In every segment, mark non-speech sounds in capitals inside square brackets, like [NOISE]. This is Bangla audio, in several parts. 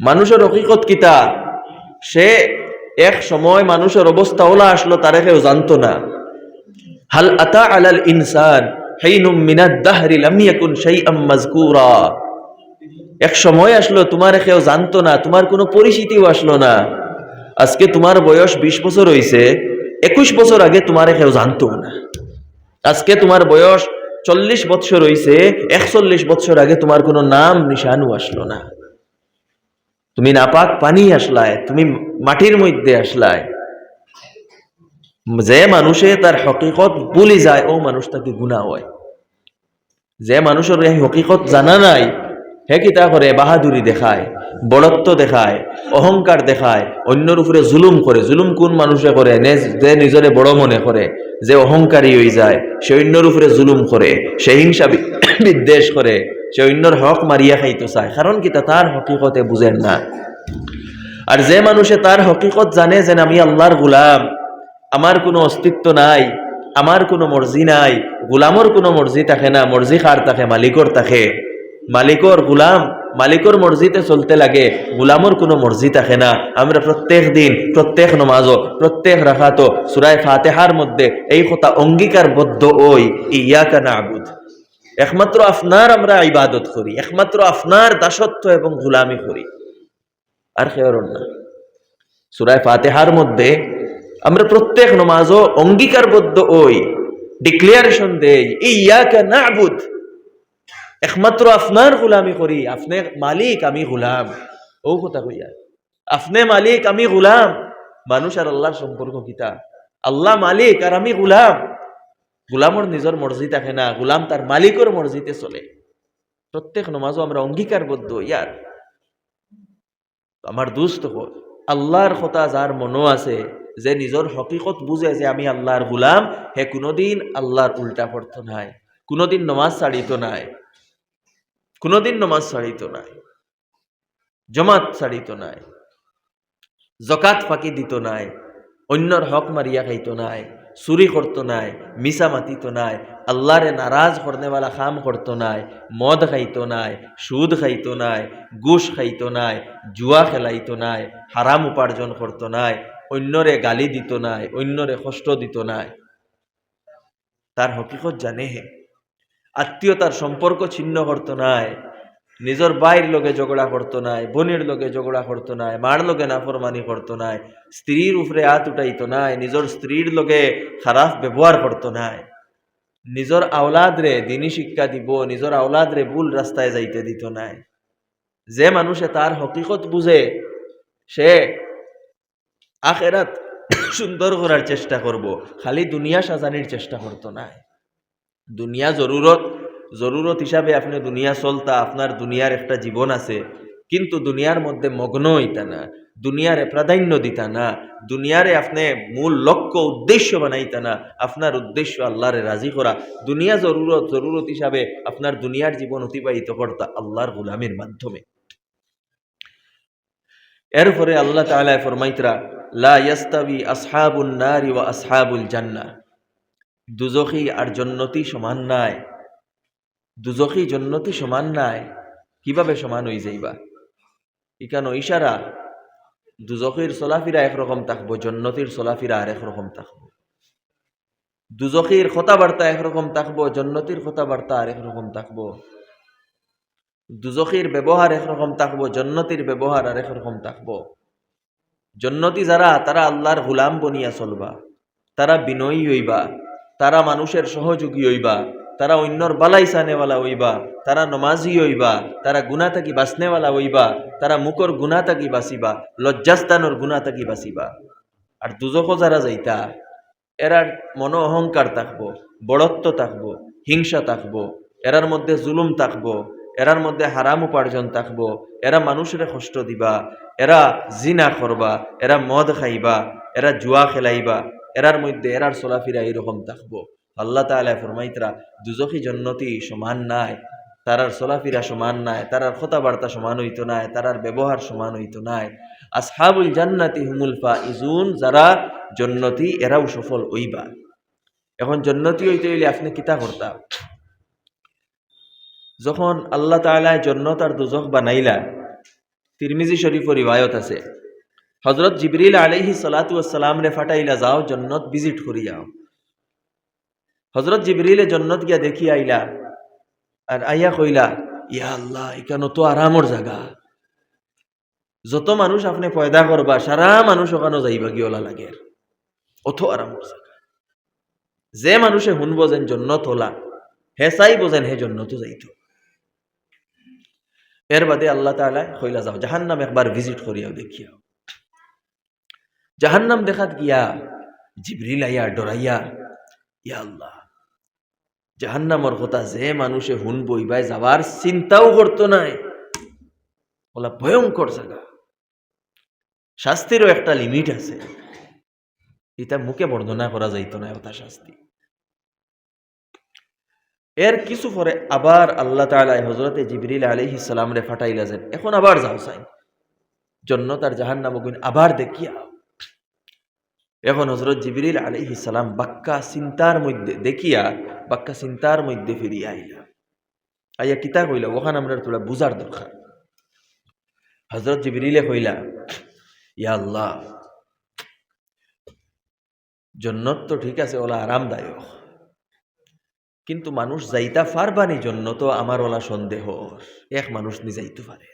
মানুষের হকিকত কিতা? সে এক সময় মানুষের অবস্থা ওলা আসলো, তারে কেউ জানতো না। হাল আতা আলাল ইনসান এক সময় আসলো, তোমার কেউ জানতো না, তোমার কোনো পরিচিতিও আসলো না। আজকে তোমার বয়স বিশ বছর হইছে, একুশ বছর আগে তোমার কেউ জানতো না। আজকে তোমার বয়স চল্লিশ বৎসর হইছে, একচল্লিশ বৎসর আগে তোমার কোনো নাম, নিশানও আসলো না। তুমি নাপাক পানি আসলায়, তুমি মাটির মধ্যে আসলায়। যে মানুষে তার হকিকত ভুলি যায়, ও মানুষ তাকে গুণা হয়। যে মানুষের এই হকিকত জানা নাই, হে কিতা করে বাহাদুরি দেখায় বড়ত্ব দেখায়, অহংকার দেখায়, অন্যর উপরে জুলুম করে। জুলুম কোন মানুষে করে? যে নিজরে বড় মনে করে, যে অহংকারী হয়ে যায়, সে অন্যর উপরে জুলুম করে, সে হিংসা বিদ্বেষ করে। সে অন্যর হক মারিয়া খাইতে চায়। কারণ কিতা তার হকিকতে বুঝেন না। আর যে মানুষে তার হকিকত জানে যে আমি আল্লাহর গুলাম আমার কোনো অস্তিত্ব নাই আমার কোনো মর্জি নাই গুলামর কোনো মর্জি থাকে না মর্জি কার থাকে মালিকর থাকে। মালিকর গুলাম মালিকর মর্জিতে চলতে লাগে গুলামর কোনো মর্জি থাকে না। আমরা প্রত্যেক দিন প্রত্যেক নমাজও প্রত্যেক রাখাতো সুরায় ফাতেহার মধ্যে এই কথা অঙ্গীকারবদ্ধ ওই ইয়াকা না আবুদ একমাত্র আপনার আমরা ইবাদত করি, একমাত্র আপনার দাসত্ব এবং গুলামি করি। আর খেয়ার না সুরায় ফাতেহার মধ্যে আমরা প্রত্যেক নমাজও অঙ্গীকারবদ্ধ ওই ডিক্লিয়ারেশন দেই ইয়াকা নাবুদ একমাত্র আপনার গোলামি করি, আপনি মালিক, আমি গোলাম ও কথা কইয়া। আপনি মালিক, আমি গোলাম মানুষ আর আল্লাহর সম্পর্ক কিতা? আল্লাহ মালিক আর আমি গোলাম গোলামর নিজের মর্জি থাকে না, গোলাম তার মালিকর মর্জিতে চলে। প্রত্যেক নমাজও আমরা অঙ্গীকারবদ্ধ ইয়ার আমার হল। আল্লাহর কথা যার মনো আছে, যে নিজের হকিকত বুঝে যে আমি আল্লাহর গুলাম, হে কোনোদিন আল্লাহর উল্টা পড়ত নাই। কোনোদিন নমাজ ছাড়িত নাই। কোনোদিন নমাজ ছাড়িত নাই। জমাত ছাড়িত নাই। জকাত ফাঁকি দিত নাই। অন্যর হক মারিয়া খাইত নাই। চুরি করত নাই, মিছা মাতিত নাই, আল্লাহরে নারাজ করনেওয়ালা খাম করত নাই, মদ খাইত নাই, সুদ খাইত নাই গুস খাইত নাই, জুয়া খেলাইত নাই, হারাম উপার্জন করত নাই, অন্যরে গালি দিত নাই, অন্যরে কষ্ট দিত নাই। তার হকিকত জানে হে আত্মীয়তার সম্পর্ক ছিন্ন করতো নাই নিজের বাইর লগে ঝগড়া করতো নাই, বোনের লগে ঝগড়া করতো নাই, মার লগে নাফরমানি করতো নাই, স্ত্রীর উপরে হাত উঠাইতো নাই, নিজের স্ত্রীর লগে খারাপ ব্যবহার করতো নাই। নিজের আওলাদ রে দিনী শিক্ষা দিব, নিজের আওলাদ রে ভুল রাস্তায় যাইতে দিত নাই। যে মানুষে তার হকিকত বুঝে, সে আখেরাত সুন্দর করার চেষ্টা করব, খালি দুনিয়া সাজানির চেষ্টা করতো নাই। দুনিয়া জরুরত জরুরত হিসাবে আপনি দুনিয়া চলতা, আপনার দুনিয়ার একটা জীবন আছে, কিন্তু দুনিয়ার মধ্যে মগ্ন হইতা না, দুনিয়ারে প্রাধান্য দিতা না, দুনিয়ারে আপনি মূল লক্ষ্য, উদ্দেশ্য বানাইতা না, আপনার উদ্দেশ্য আল্লাহরে রাজি করা। দুনিয়া জরুরত জরুরত হিসাবে আপনার দুনিয়ার জীবন অতিবাহিত করতা আল্লাহর গুলামের মাধ্যমে। এরপরে আল্লাহ তাআলা ফরমাইতরা, লা ইয়াস্তাবি আসহাবুন নারি ওয়া আসহাবুল জান্নাহ। দুজখী আর জন্নতি সমান নাই। দুজখী জন্নতি সমান নাই। কীভাবে সমান হয়ে যাইবা? ইকানো ইশারা দুজখীর চলাফিরা একরকম থাকব জন্নতির চলাফিরা আর একরকম থাকব। দুজখীর কথাবার্তা একরকম থাকব জন্নতির কথাবার্তা আর একরকম থাকব। দুজখীর ব্যবহার একরকম থাকব জন্নতির ব্যবহার আর একরকম থাকব। জন্নতি যারা, তারা আল্লাহর গুলাম বনিয়া চলবা। তারা বিনয়ী হইবা। তারা মানুষের সহযোগী হইবা। তারা অন্যর বালাই সানেওয়ালা হইবা, তারা নমাজি হইবা, তারা গুণা থাকি বাঁচনেওয়ালা হইবা, তারা মুখর গুণা থাকি বাঁচিবা লজ্জাস্থানোর গুণা থাকি বাঁচিবা আর দুজকো যারা যাইতা এরার মন অহংকার থাকব বড়ত্ব থাকব, হিংসা থাকব এরার মধ্যে জুলুম থাকব এরার মধ্যে হারাম উপার্জন থাকব এরা মানুষের কষ্ট দিবা এরা জিনা করবা এরা মদ খাইবা এরা জুয়া খেলাইবা এরার মধ্যে এরার চলাফিরা এইরকম থাকব। আল্লাহ তাআলা ফরমাইতরা, দুজখী জন্নতি সমান নাই, তারার চলাফিরা সমান নাই, তারার কথাবার্তা সমান হইতো নাই, তারার ব্যবহার সমান হইতো নাই। আসহাবুল জান্নাতি হুমুল ফাইজুন, যারা জন্নতি, এরাও সফল হইবা। এখন জন্নতি হইতে হইলে আপনি কিতা করতা? যখন আল্লাহ তাআলা জন্নত আর দুজখ বানাইলা, তিরমিজি শরীফ রিবায়ত আছে হজরত জিবরিল আলাইহি সালাতু সালাম রে ফাটাইলা যাও, জন্নত ভিজিট করি যাও হজরত জিবরিলে জন্নত গিয়া দেখি আইলা আর আইয়া কইলা, ইয়া আল্লাহ, এখানে তো আরামর জায়গা যত মানুষ আপনি পয়দা করবা, সারা মানুষ ওখানে যাইবা গিওলা লাগে অত আরামর জায়গা যে মানুষে শুনব যেন জন্নত হলা হে চাইব যেন হে জন্নত যাইত। এর বাদে আল্লাহ তালা কইলা, যাও জাহান্নাম একবার ভিজিট করিয়াও দেখিয়াও। জাহান্নাম দেখাত গিয়া জিবরিল আইয়া ডরাইয়া, ইয়া আল্লাহ জাহান্নামর কথা যে মানুষে হুন বইবাই যাবার চিন্তাও করতো নাই। ওলা ভয়ঙ্কর জায়গা। শাস্তিরও একটা লিমিট আছে। এটা মুখে বর্ণনা করা যাইতো না ওটা শাস্তি। এর কিছু পরে আবার আল্লাহ তাআলা হজরতে জিবরিল আলাইহিস সালাম রে ফাটাইলা যেন এখন আবার যাও চাই জন্য তার জাহান্নাম আবার দেখিয়া এখন হজরত জিবরিল আলাইহিস সালাম বাক্কা চিন্তার মধ্যে দেখিয়া, বাক্কা চিন্তার মধ্যে ফিরিয়া আইলা। আইয়া কিতা কইলা? ওখান আমরা তোরা বুঝার দরকার। হজরত জিবরিলে কইলা, ইয়া আল্লাহ, জন্নত তো ঠিক আছে, ওলা আরামদায়ক। কিন্তু মানুষ যাইতা পারবানি জন্য তো আমার ওলা সন্দেহ এক মানুষ নি যাইতে পারে।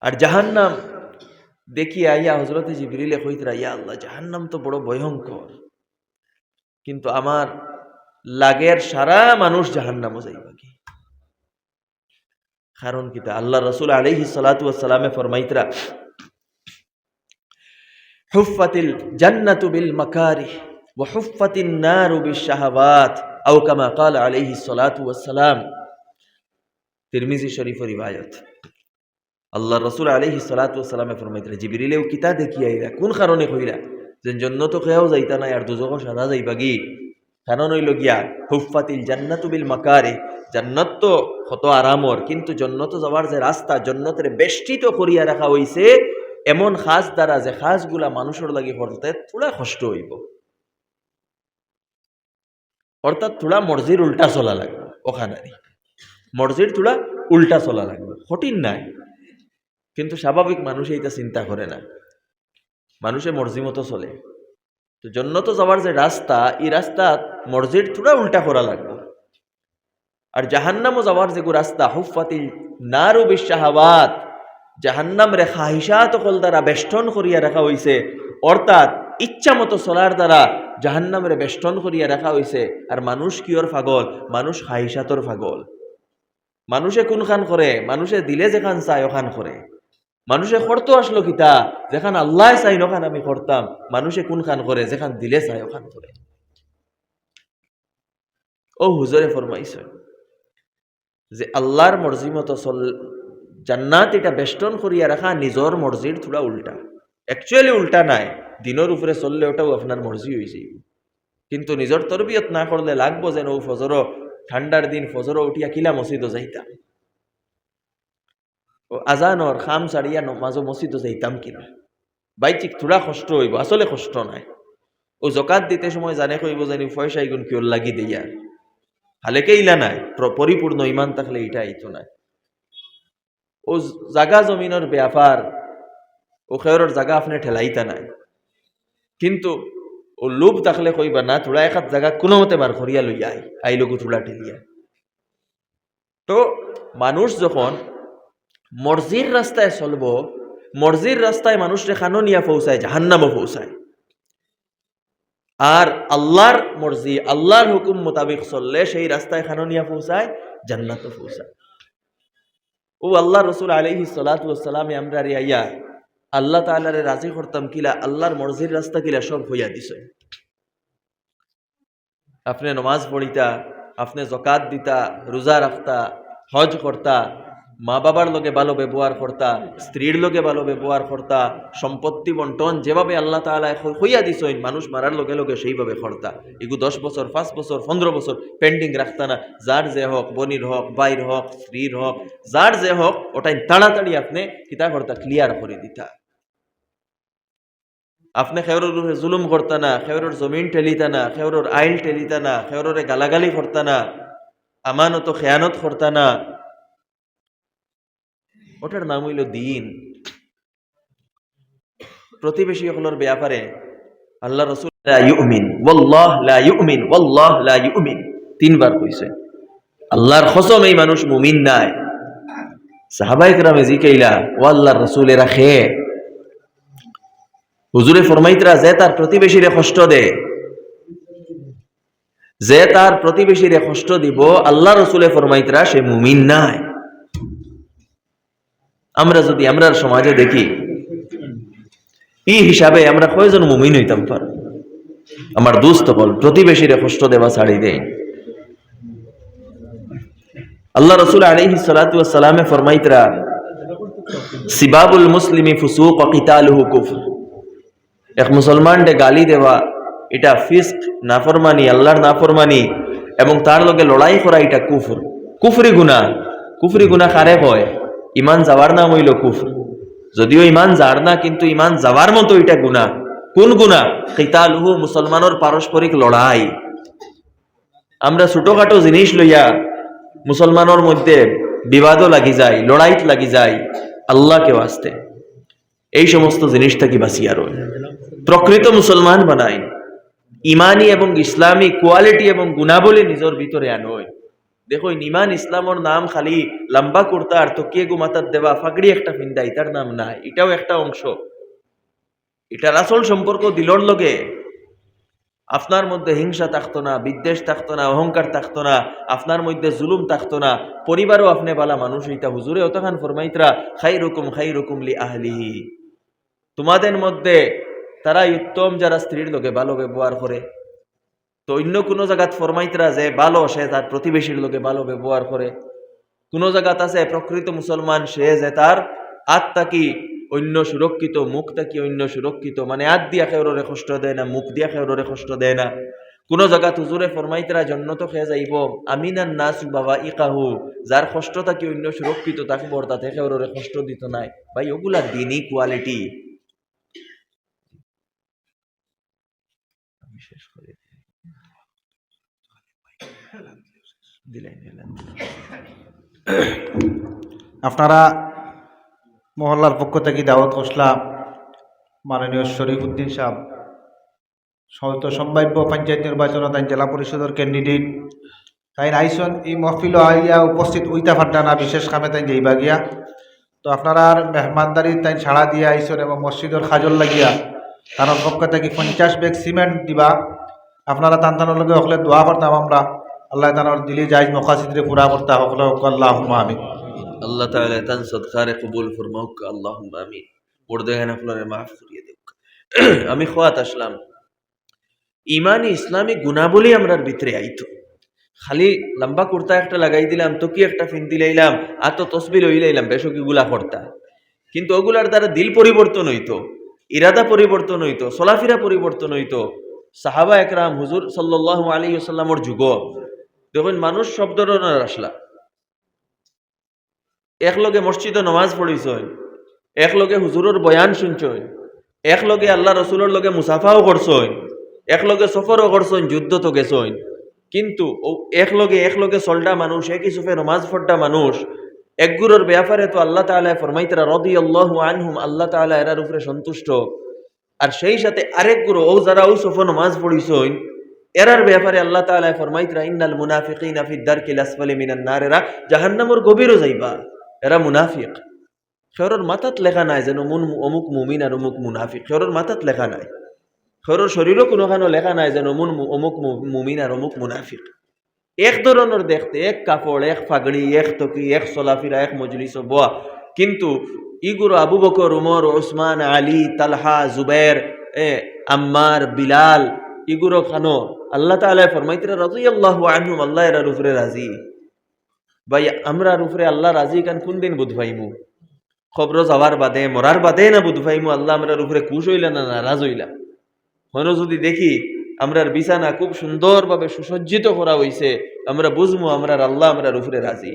আর জাহান্নাম দেখিয়া ইয়া হজরত জিবরিলে হইতরা ইয়া আল্লাহ জাহান্নাম তো বড় ভয়ঙ্কর কিন্তু আমার লাগের সারা মানুষ জাহান্নামও যাইবা কি কারণ কি তা আল্লাহ রসুল আলহি সালাতামে ফরমাইতরা হুফাতিল জান্নাতু বিল মাকারি ওয়াহুফাতিন নার বিল শাহাবাত আও কামা কাল আলহি সালাতু ওয়াসালাম তিরমিজি শরীফ রিওয়ায়াত আল্লাহ রসুল আলাইহি সালাতু সালামে ফরমাইতরা জিবরিলেও কিতা দেখিয়া আইলা কোন কারণে কইলা যে জন্নত খেয়াও যাইতা নাই, আর দুজক সাদা যাইবা কি? কারণ হইল গিয়া হুফাতিল জান্নাতু বিল মাকারে জান্নাত তো কত আরামর, কিন্তু জন্নত যাওয়ার যে রাস্তা, জন্নতের বেষ্টিত করিয়া রাখা হইছে, এমন খাস দ্বারা যে খাসগুলা মানুষের লাগি করতে থোড়া কষ্ট হইব। অর্থাৎ থোড়া মর্জির উল্টা চলা লাগবে ওখানারি মর্জির থোড়া উল্টা চলা লাগবে, কঠিন নাই। কিন্তু স্বাভাবিক মানুষ এইটা চিন্তা করে না। মানুষে মর্জি মতো চলে। তো জন্নত যাওয়ার যে রাস্তা, এই রাস্তা মর্জির থোড়া উল্টা করা লাগবে। আর জাহান্নামও যাওয়ার যে রাস্তা হুফাতিল নারু বিশ্বাহাবাদ জাহান্নাম রেখা হিসাত কল দ্বারা বেষ্টন করিয়া রাখা হইছে। অর্থাৎ ইচ্ছা মতো চলার দ্বারা জাহান্নামরে বেষ্টন করিয়া রাখা হইছে। আর মানুষ কিয়র ফাগল? মানুষ হাইসাতর ফাগল। মানুষে কোনখান করে? মানুষে দিলে যেখান চায় ওখান করে। মানুষে করতো আসলো কিতা যেখান আল্লাহ চাই, ওখান আমি করতাম মানুষে কোনখান করে? যেখান দিলে চাই, ওখান করে। ও হুজরে ফরমাইছে যে আল্লাহর মর্জি মতো চল জান্নাত এটা বেষ্টন করিয়া রাখা, নিজর মর্জির থোড়া উল্টা। অ্যাকচুয়ালি উল্টা নাই। দিনের উপরে চললে ওটাও আপনার মর্জি হয়েছে কিন্তু নিজর তরবিয়ত না করলে লাগবো যেন ও ফজর ঠান্ডার দিন ফজর উঠিয়া কিলা মসজিদ যাইতাম। ও আজানর খাম সারিয়া মাঝো মসজিদ যাইতাম কিনা? বাইচিক থোড়া কষ্ট হইব, আসলে কষ্ট নাই। ও জকাত দিতে সময় জানে কইব জানি পয়সা এগুন কিয় লাগি দেয়ার হালেকে ইলা নাই প্র- পরিপূর্ণ ইমান থাকলে এটা আইতো নাই। ও জাগা জমিনের ব্যাপার ও খেয়রের জাগা আপনি ঠেলাইতা নাই। কিন্তু ও লোভ থাকলে কইবা, না তোরা এক জায়গা কোনো মতে বার করিয়া লই আই আই লগু তোলা ঠেলিয়া। তো মানুষ যখন মর্জির রাস্তায় চলব, মর্জির রাস্তায় মানুষ রেখানো নিয়া পৌঁছায়, জাহান্নামও পৌঁছায়। আর আল্লাহর মর্জি, আল্লাহর হুকুম মোতাবিক চললে সেই রাস্তায় খানো নিয়া পৌঁছায় জান্নাত পৌঁছায়। ও আল্লাহ রসুল আলহি সালাতামে আমরা রে আইয়া আল্লাহ তালারে রাজি করতাম কিলা, আল্লাহর মর্জির রাস্তা কিলা সব হইয়া দিছে। আপনি নমাজ পড়িতা, আপনি জকাত দিতা, রোজা রাখতা, হজ করতা মা বাবার লগে ভালো ব্যবহার করতা, স্ত্রীর লগে ভালো ব্যবহার করতা, সম্পত্তি বন্টন যেভাবে আল্লাহ তালা হইয়া দিছ মানুষ মারার লগে লগে সেইভাবে করতা। এগু দশ বছর, পাঁচ বছর, পনেরো বছর পেন্ডিং রাখতা না। যার যে হোক, বনির হোক বাইর হোক, স্ত্রীর হোক, যার যে হোক, ওটাই তাড়াতাড়ি আপনি কিতা করতা ক্লিয়ার করে দিতা। আপনি খেওরের উপরে জুলুম করতা না জমিন টেলিতা না খেওরের আইল টেলিতা না গালাগালি করতা না আমানত খেয়ানত করতা না ওটার নাম হইল দিন। প্রতিবেশী হলোর ব্যাপারে আল্লাহ রসুল তিনবার কইছে, আল্লাহর কসম এই মানুষ মুমিন নাই। যে প্রতিবেশীরে কষ্ট দে। যে দিব, আল্লাহ রসুলে ফরমাইতরা, সে মুমিন নাই। আমরা যদি আমরা সমাজে দেখি, এই হিসাবে আমরা কয়জন মুমিন হইতাম পার? আমার দুস্থ বল, প্রতিবেশীরে কষ্ট দেওয়া ছাড়ি দেয় আল্লাহ রসুল আলহি সালামে ফরমাইতরা, সিবাবুল মুসলিমি ফুসুক কিতালুহু কুফর। এক মুসলমানকে গালি দেওয়া, এটা ফিস্ক, নাফরমানি, আল্লাহর নাফরমানি, এবং তার লগে লড়াই করা এটা কুফর। কুফরি গুণা কুফরি গুণা কারে হয়? ইমান যাওয়ার নাম হইল কুফর। যদিও ইমান যার না, কিন্তু ইমান যাওয়ার মতো এটা গুণা কোন গুণা কিতালুহু মুসলমানের পারস্পরিক লড়াই। আমরা ছোটখাটো জিনিস লইয়া মুসলমানের মধ্যে বিবাদও লাগি যায়, লড়াইত লাগি যায়, আল্লাহকে আসতে এই সমস্ত জিনিস থাকি বাঁচিয়া রয় প্রকৃত মুসলমান বানাই। ইমানি এবং ইসলামী কোয়ালিটি এবং গুণাবলী নিজের ভিতরে আনয়। দেখো ইমান ইসলামর নাম খালি লম্বা কুর্তা আর তকিয়ে গুমাতার দেওয়া ফাগড়ি একটা ফিন্দা এটার নাম নাই, এটাও একটা অংশ। এটার আসল সম্পর্ক দিলর লগে। আপনার মধ্যে হিংসা থাকতো না, বিদ্বেষ থাকতো না, অহংকার থাকতো না, আপনার মধ্যে জুলুম থাকতো না, পরিবারও আপনি বালা মানুষ হইতা। হুজুরে অতখান ফরমাইতরা খাই রকম খাই রকম লি আহলিহি। তোমাদের মধ্যে তারাই উত্তম যারা স্ত্রীর লোকে ভালো ব্যবহার করে। তো অন্য কোনো জায়গাত ফরমাইতরা যে ভালো সে তার প্রতিবেশীর লোকে ভালো ব্যবহার করে। কোনো জায়গাত আছে, প্রকৃত মুসলমান, সে যে তার আত্মা কি অন্য সুরক্ষিত, মুখটা কি অন্য সুরক্ষিত? মানে আত দিয়া খেউরে কষ্ট দেয় না, মুখ দিয়া খেউরে কষ্ট দেয় না। কোন জায়গা হুজুরে ফরমাইতরা জন্য তো খেয়ে যাইব, আমিনান নাসু বাবা ইকাহু, যার কষ্টটা কি অন্য সুরক্ষিত থাকব তাতে খেউরে কষ্ট দিত নাই। ভাই, ওগুলা দিনই কোয়ালিটি আমি শেষ করে দিই। দিলেন আপনারা মহল্লার পক্ষ থেকে দাওয়াত করলাম মাননীয় শরীফ উদ্দিন সাহেব সহত সম্ভাব্য পঞ্চায়েত নির্বাচনত তাই জেলা পরিষদের ক্যান্ডিডেট তাই আইসন এই মহফিল আইয়া উপস্থিত উইতা ফাড্ডানা বিশেষ কামে তাই যাইবা গিয়া তো আপনারা আর মেহমানদারি তাই ছাড়া দিয়ে আইসন এবং মসজিদের খাজল লাগিয়া তার পক্ষ থেকে পঞ্চাশ ব্যাগ সিমেন্ট দিবা। আপনারা তান তানোর লগে হকলে দোয়া করতাম আমরা। আল্লাহ তানোর দিলি যাই মকাসিদরে পুরা করতা হকলে আল্লাহ আমি আল্লাহ তাআলা তান কবুল ফরমাউক, আল্লাহুম্মা আমিন। পর্দায় আপনারে, মাফ করিয়ে দেউক। [CLEARS THROAT] আমি খোয়াত আসলাম। ইমানি ইসলামী গুণাবলী আমরার ভিতরে আইতো। খালি লম্বা কুর্তা একটা লাগাই দিলাম তো কি একটা ফিন দিলাইলাম, আর তো তসবির হইলাইলাম, বেশকি গুলা করতা কিন্তু ওগুলার দ্বারা দিল পরিবর্তন হইতো, ইরাদা পরিবর্তন হইতো চলাফিরা পরিবর্তন হইতো। সাহাবা একরাম হুজুর সাল্লাল্লাহু আলাইহি ওয়াসাল্লামর যুগ দেখুন মানুষ ধরনের আসলা, একলগে মসজিদে নমাজ পড়িছই, একলগে হুজুরের বয়ান শুনছই, একলগে আল্লাহ রসুলের লগে মুসাফাও করছই, একলগে সফরও করছই যুদ্ধ তো গেছই। কিন্তু একলগে একলগে চলটা মানুষ, একই সুফে নমাজ পড়টা মানুষ একগুলোর ব্যাপারে তো আল্লাহ তাআলা ফরমাইতরা রদি আল্লাহ আনহুম, আল্লাহ তাআলা এরার উপরে সন্তুষ্ট। আর সেই সাথে আরেক গুরু ও যারা ও সফর নমাজ পড়িছই এরার ব্যাপারে আল্লাহ তাআলা ফরমাইতরা ইন্নাল মুনাফিকিনা ফিদ দারকিল আসফালি মিনান নার এরা জাহান্নামর গভীরও যাইবা। এরা মুনাফিক। খেরর মাথাত লেখা নাই যেন মুন অমুক মুমিন আর অমুক মুনাফিক। খেরর মাথাত লেখা নাই। খেরর শরীরও কোনোখানো লেখা নাই যেন মুন অমুক মুমিন আর অমুক মুনাফিক। এক ধরনের দেখতে, এক কাপড় এক ফাগড়ি, এক তকি, এক চলাফিরা এক মজলিস বোয়া। কিন্তু ইগুলো আবু বকর, উমর ওসমান আলী, তালহা জুবের এ, আম্মার, বিলাল ইগুলো খানো আল্লাহ তাআলা ফরমাইতরা রাদিয়াল্লাহু আনহুম, আল্লাহ এরা রুফরে রাজি। ভাই, আমরা উপরে আল্লাহ রাজি কান কোন দিন বুধ ভাইমু খবর যাওয়ার বাদে, মরার বাদে না বুধ ভাইমু আল্লাহ আমরা উপরে খুশ হইলা না নারাজ হইলা? হন যদি দেখি, আমরার বিছানা খুব সুন্দরভাবে সুসজ্জিত করা হইছে, আমরা বুঝমু আমরার আল্লাহ আমরার উপরে রাজি।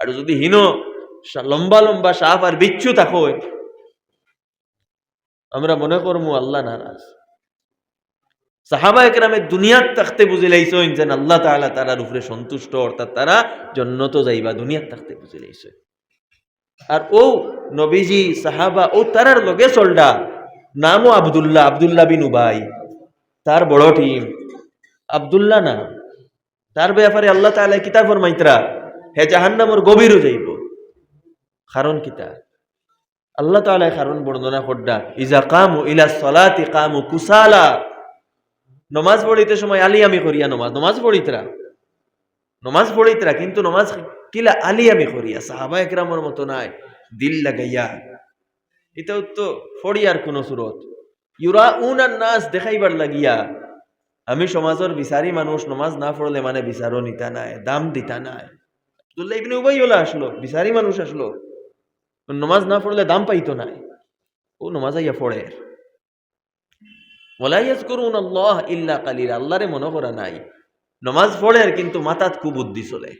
আর যদি হীন লম্বা লম্বা সাপ আর বিচ্ছু থাকো, আমরা মনে করমু আল্লাহ নারাজ। সাহাবা একরামে দুনিয়ার থাকতে বুঝে লাইছেন যেন আল্লাহ তাআলা তারার উপরে সন্তুষ্ট, অর্থাৎ তারা জন্নত যাইবা দুনিয়ার থাকতে বুঝে লাইছে। আর ও নবীজি, সাহাবা, ও তারার লগে চলডা, নামও আবদুল্লাহ আবদুল্লাহ বিন উবাই, তার বড় টিম আবদুল্লাহ না, তার ব্যাপারে আল্লাহ তাআলা কিতাব ফরমাইতরা, হে জাহান্নামর গভীরও যাইব। কারণ কিতা আল্লাহ তাআলা কারণ বর্ণনা করডা, ইজা কামু ইলা সলাতি কামু কুসালা। নমাজ পড়িতে সময় আলি আমি করিয়া নমাজ নমাজ পড়িতরা। নমাজ পড়িতরা, কিন্তু নমাজ কিলা আলি আমি করিয়া, সাহাবা একরামর মতো নাই, দিল লাগাইয়া। এটাও তো ফড়িয়ার কোন সুরত। ইউরা উন আর নাচ দেখাইবার লাগিয়া, আমি সমাজের বিচারি মানুষ, নমাজ না পড়লে মানে বিচারও নিতা নাই, দাম দিতা নাই। আব্দুল্লাহ ইবনে উবাই হলা আসলো, বিচারি মানুষ আসলো। নমাজ না পড়লে দাম পাইতো নাই। ও নমাজ আইয়া পড়ে। ওলা ইয়াজকুরুন আল্লাহ ইল্লা কালিলা, আল্লাহরে মনে করা নাই। নমাজ পড়ে কিন্তু মাথাত খুব বুদ্ধি চলে।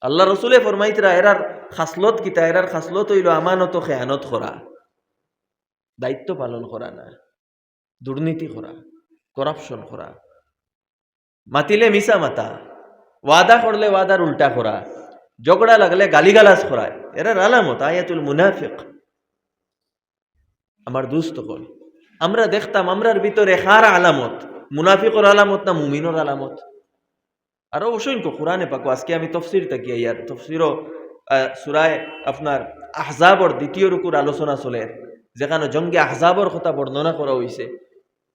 আল্লাহ রসুলে ফরমাইতরা, এরার খাসলত কিতা? এরার খাসলত হইল আমানত খেয়ানত করা। দায়িত্ব পালন করা না। দুর্নীতি করা। করাপশন করা। মাতিলে মিশা মাতা। ওয়াদা করলে ওয়াদার উল্টা করা। ঝগড়া লাগলে গালিগালাজ করায় এরা আলামত, আয়াতুল মুনাফিক। আমার দুস্থ কল আমরা দেখতাম আমরার ভিতরে কার আলামত, মুনাফিকর আলামত না মুমিনর আলামত। আরও অসংখ্য কোরআনে পাকো, আজকে আমি তফসির তাকিয়ে ইয়ার তফসিরও সুরায় আপনার আহজাবর দ্বিতীয় রুকুর আলোচনা চলে, যেখানে জঙ্গে আহজাবর কথা বর্ণনা করা হয়েছে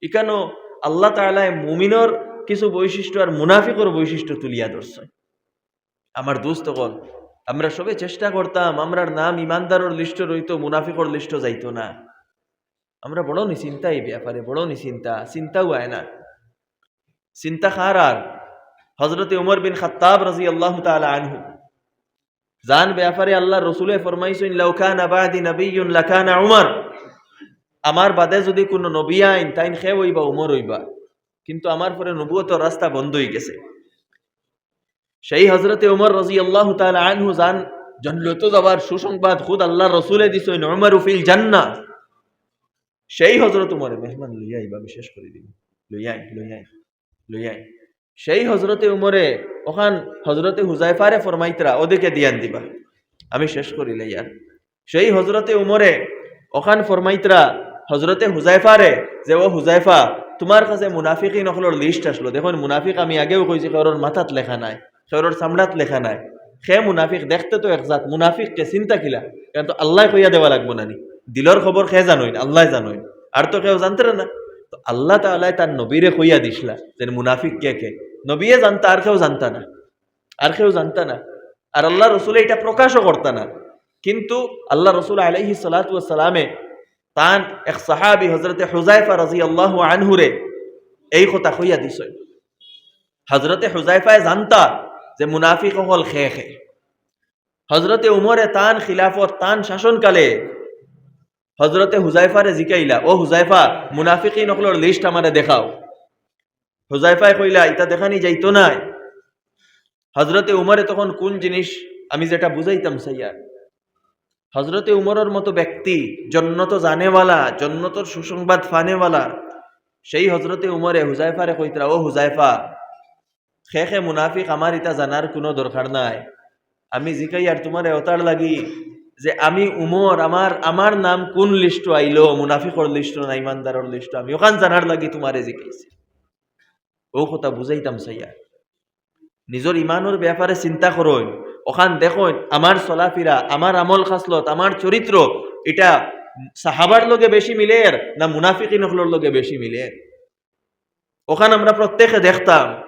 এখানেও আল্লাহ তালায় মুমিনর কিছু বৈশিষ্ট্য আর মুনাফিকর বৈশিষ্ট্য তুলিয়া ধরছে। আমার দোস্ত কল আমরা সবে চেষ্টা করতাম আমরার নাম ইমানদারর লিস্ট রইতো, মুনাফিকর লিস্ট যাইতো না। আমরা বড় নিচিন্তা এই ব্যাপারে, বড় নিচিন্তা চিন্তাও আয় না। চিন্তা খার আর হজরতে উমর বিন খাত্তাব রাজি আল্লাহ আনহু। জান ব্যাপারে আল্লাহ রসুলে ফরমাইছেন লাউকান আবাদি নবিয়ুন লাকানা উমর। আমার বাদে যদি কোনো নবী আইন, তাইন খে হইবা, উমর হইবা। কিন্তু আমার পরে নবুয়তর রাস্তা বন্ধ হয়ে গেছে। সেই হজরতে উমর রাজি আল্লাহ আনহু জান, জন্লত যাবার সুসংবাদ খুদ আল্লাহ রসুলে দিছেন, উমর উফিল জান্না সেই হজরত উমরে মেহমান লইয়া আইবা আমি শেষ করে দিন লইয়াই লইয়াই লইয়াই। সেই হজরতে উমরে ওখান হজরতে হুজাইফারে ফরমাইতরা ওদিকে দিয়ান দিবা। আমি শেষ করিলে ইয়ার সেই হজরতে উমরে ওখান ফরমাইতরা হজরতে হুজাইফারে যে, ও হুজাইফা তোমার কাছে মুনাফিক নকলের লিস্ট আসলো। দেখুন, মুনাফিক আমি আগেও কইছি, কারোর মাথাত লেখা নাই, কারোর চামড়াত লেখা নাই। সে মুনাফিক দেখতে তো একজাত মুনাফিক কে চিন্তা কিলা? কারণ তো আল্লাহ কইয়া দেওয়া লাগবো নানি। দিলর খবর খে জানোইন, আল্লাহ জানোইন। আর তো কেউ জানতে না? তো আল্লাহ তাআলা তার নবীরে কইয়া দিসলা যে মুনাফিক কে কে। নবীয়ে জানতা আর কেউ জানতা না। আর কেউ জানতা না। আর আল্লাহ রসুল এটা প্রকাশও করতা না। কিন্তু আল্লাহ রসুল আলাইহি সালামে তান এক সাহাবি হজরতে হুজাইফা রাজি আল্লাহ আনহুরে এই কথা কইয়া দিছ। হজরতে হুজাইফায় জানতা যে মুনাফিক হল খে খে হজরতে উমরে তান খিলাফত, তান শাসনকালে হজরতে হুজাইফারে জিকাইলা, ও হুজাইফা মুনাফিকি নকলর লিস্ট আমারে দেখাও। হুজাইফায় কইলা ইটা দেখানি যাইতো নাই। হজরতে উমরে তখন কোন জিনিস, আমি যেটা বুঝাইতাম সাইয়া হজরতে উমরের মতো ব্যক্তি, জন্নত জানেওয়ালা, জন্নতর সুসংবাদ ফানেওয়ালা, সেই হজরতে উমরে হুজাইফারে কইতরা, ও হুজাইফা খে খে মুনাফিক আমার ইটা জানার কোনো দরকার নাই। আমি জিকাই আর তোমার এওতার লাগি। যে আমি উমর, আমার আমার নাম কোন লিস্ট আইলো? মুনাফিকর লিস্ট না ইমানদারর লিস্ট আমি ওখান জানার লাগি তোমারে জিকাইছি ও কথা বুঝাইতাম সাইয়া নিজের ইমানোর ব্যাপারে চিন্তা করইন ওখান দেখুন আমার চলাফিরা আমার আমল খাসলত আমার চরিত্র এটা সাহাবার লগে বেশি মিলের না মুনাফিকি নকলর লগে বেশি মিলের ওখান আমরা প্রত্যেকে দেখতাম।